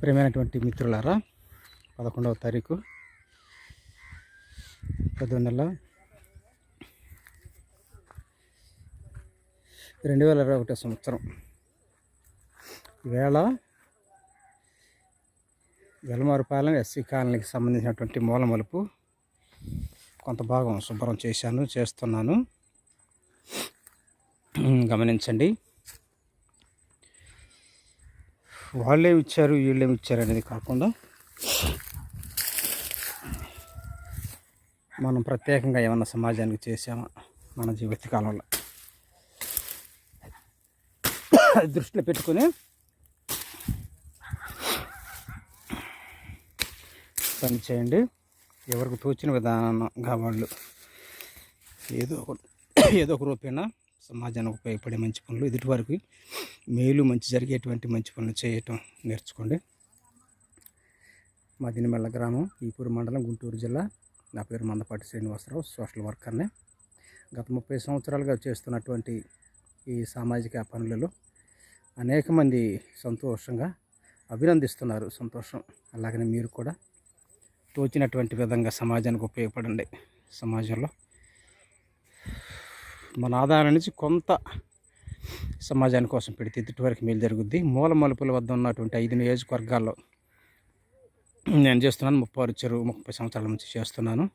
ప్రియమైనటువంటి మిత్రులారా పదకొండవ తారీఖు పదో నెల రెండు వేల ఇరవై ఒకటో సంవత్సరం. వేళ వెలమారుపాలెం ఎస్సీ కాలనీకి సంబంధించినటువంటి మూల మలుపు కొంత భాగం శుభ్రం చేశాను చేస్తున్నాను. గమనించండి. వాళ్ళేమి ఇచ్చారు వీళ్ళేమి ఇచ్చారు అనేది కాకుండా మనం ప్రత్యేకంగా ఏమన్నా సమాజానికి చేసామా మన జీవిత కాలంలో? దృష్టిలో పెట్టుకుని పని చేయండి. ఎవరికి తోచిన విధానంగా వాళ్ళు ఏదో ఒక ఏదో ఒక రూపేణా సమాజానికి ఉపయోగపడే మంచి పనులు. ఎదుటి వారికి మేలు మంచి జరిగేటువంటి మంచి పనులు చేయటం నేర్చుకోండి. మా దినమెల్ల గ్రామం ఈపూరు మండలం గుంటూరు జిల్లా. నా పేరు మందపాటి శ్రీనివాసరావు సోషల్ వర్కర్నే. గత ముప్పై సంవత్సరాలుగా చేస్తున్నటువంటి ఈ సామాజిక పనులలో అనేక మంది సంతోషంగా అభినందిస్తున్నారు. సంతోషం అలాగనే మీరు కూడా తోచినటువంటి విధంగా సమాజానికి ఉపయోగపడండి. సమాజంలో మన ఆదాయం నుంచి కొంత సమాజాని కోసం పెడితే ఇటువరకు మేలు జరుగుద్ది. మూల మలుపుల వద్ద ఉన్నటువంటి ఐదు నియోజకవర్గాల్లో నేను చేస్తున్నాను. ముప్పై ఆరు చెరువు ముప్పై సంవత్సరాల నుంచి చేస్తున్నాను.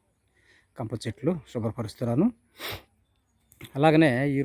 కంప చెట్లు శుభ్రపరుస్తున్నాను. అలాగనే ఈ